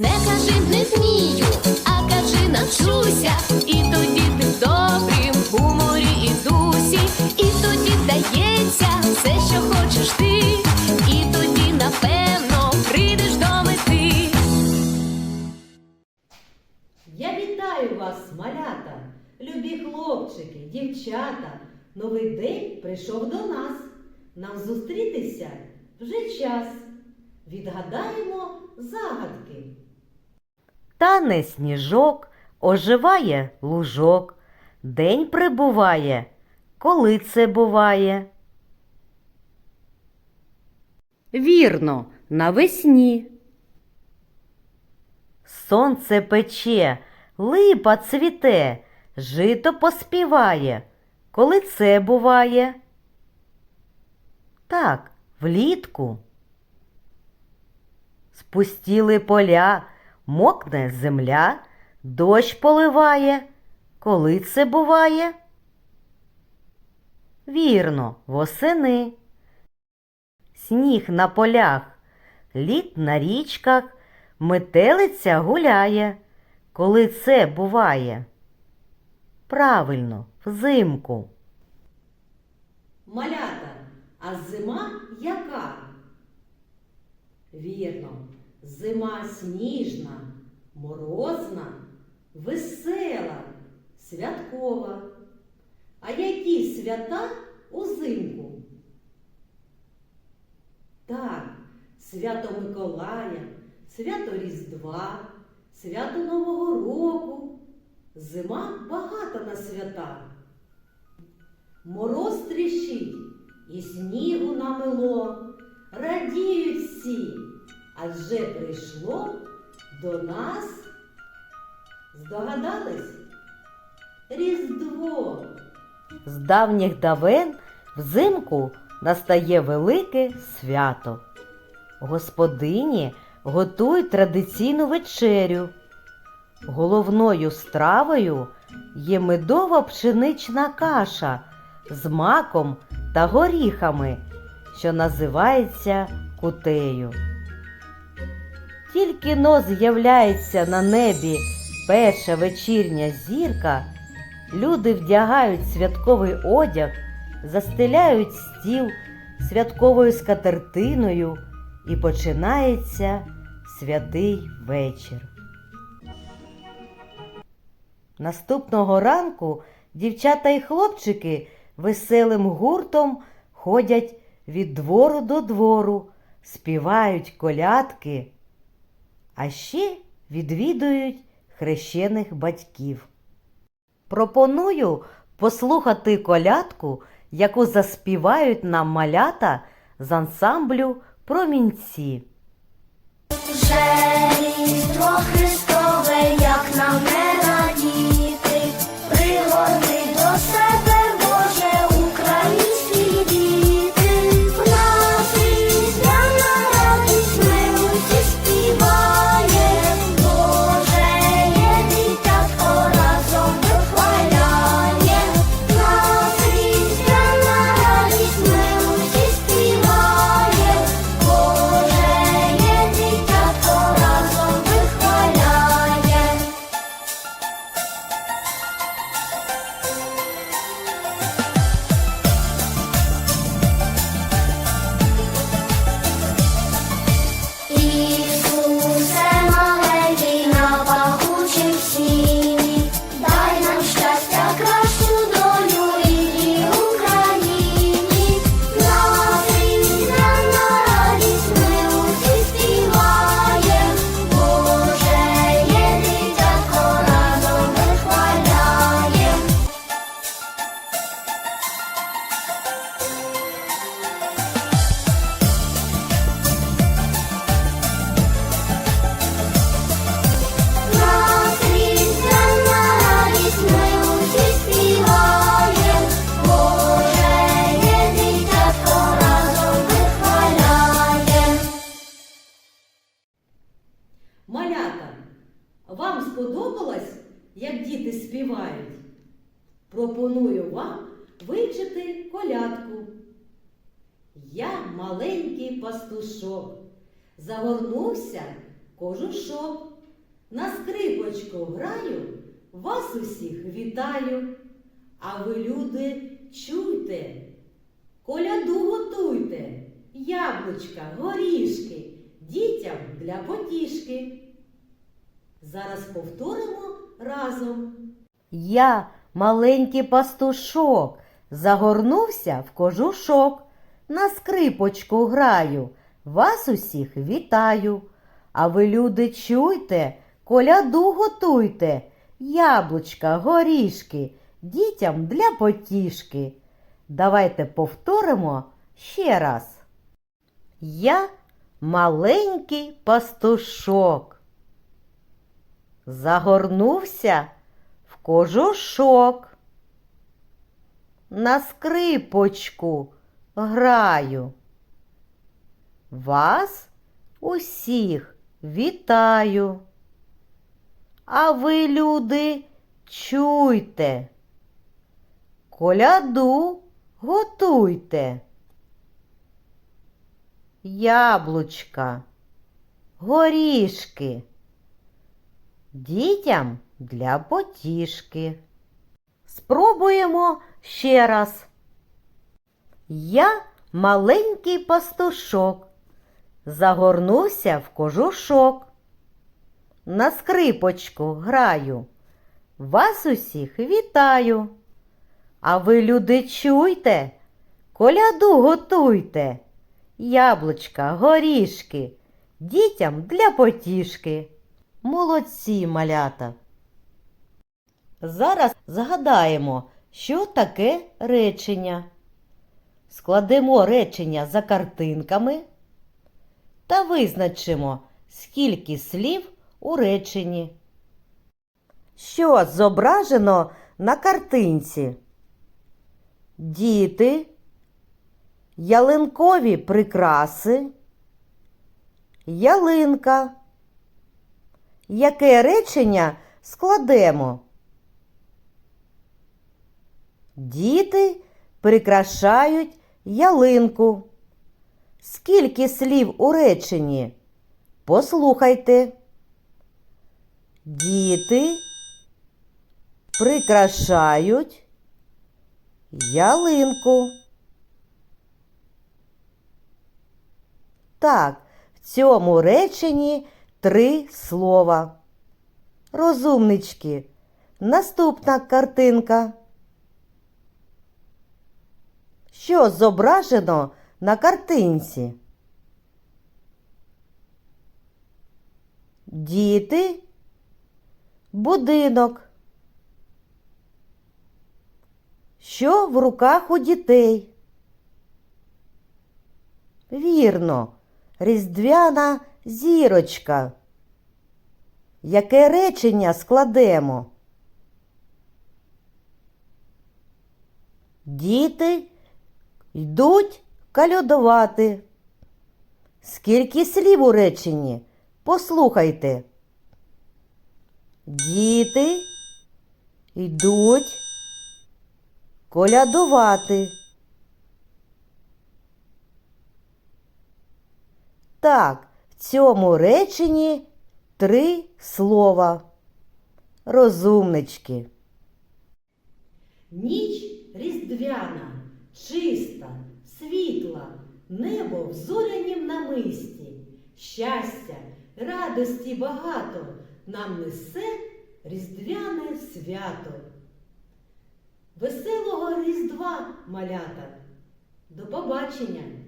Не кажи не вмію, а кажи навчуся. І тоді ти в добрім гуморі і дусі, і тоді вдається все, що хочеш ти, і тоді, напевно, прийдеш до мети. Я вітаю вас, малята, любі хлопчики, дівчата. Новий день прийшов до нас. Нам зустрітися вже час. Відгадаємо загадки. Тане сніжок, оживає лужок, день прибуває. Коли це буває? Вірно, навесні. Сонце пече, липа цвіте, жито поспіває. Коли це буває? Так, влітку. Спустіли поля, мокне земля, дощ поливає. Коли це буває? Вірно, восени. Сніг на полях, лід на річках, метелиця гуляє. Коли це буває? Правильно, взимку. Малята, а зима яка? Вірно, зима сніжна, морозна, весела, святкова. А які свята узимку? Так, свято Миколая, свято Різдва, свято Нового року. Зима багата на свята. Мороз тріщить і снігу намело, радіють всі, адже прийшло до нас. Здогадались? Різдво. З давніх давен взимку настає велике свято. Господині готують традиційну вечерю. Головною стравою є медова пшенична каша з маком та горіхами, що називається кутею. Тільки но з'являється на небі. Перша вечірня зірка, люди вдягають святковий одяг, застеляють стіл святковою скатертиною і починається святий вечір. Наступного ранку дівчата і хлопчики веселим гуртом ходять від двору до двору, співають колядки, а ще відвідують хрещених батьків. Пропоную послухати колядку, яку заспівають нам малята з ансамблю Промінці. Вже різдво Христове, як на не колядку. Я маленький пастушок, загорнувся кожушок. На скрипочку граю, вас усіх вітаю. А ви, люди, чуйте, коляду готуйте, яблучка, горішки, дітям для потішки. Зараз повторимо разом. Я, маленький пастушок, загорнувся в кожушок, на скрипочку граю, вас усіх вітаю. А ви, люди, чуйте, коляду готуйте, яблучка, горішки, дітям для потішки. Давайте повторимо ще раз. Я маленький пастушок. Загорнувся в кожушок. На скрипочку граю. Вас усіх вітаю. А ви, люди, чуйте. Коляду готуйте. Яблучка, горішки. Дітям для потішки. Спробуємо ще раз. Я маленький пастушок, загорнувся в кожушок. На скрипочку граю. Вас усіх вітаю. А ви, люди, чуйте, коляду готуйте. Яблучка, горішки, дітям для потішки. Молодці малята. Зараз згадаємо, що таке речення. Складемо речення за картинками та визначимо, скільки слів у реченні. Що зображено на картинці? Діти, ялинкові прикраси, ялинка. Яке речення складемо? Діти прикрашають ялинку. Скільки слів у реченні? Послухайте. Діти прикрашають ялинку. Так, в цьому реченні три слова. Розумнички. Наступна картинка. Що зображено на картинці? Діти, будинок. Що в руках у дітей? Вірно, різдвяна зірочка. Яке речення складемо? Діти йдуть калюдувати. Скільки слів у реченні? Послухайте. Діти йдуть колядувати. Так, в цьому реченні три слова. Розумнички. Ніч різдвяна, чиста, світла, небо в зорянім намисті. Щастя, радості багато нам несе різдвяне свято. Веселого Різдва, малята! До побачення!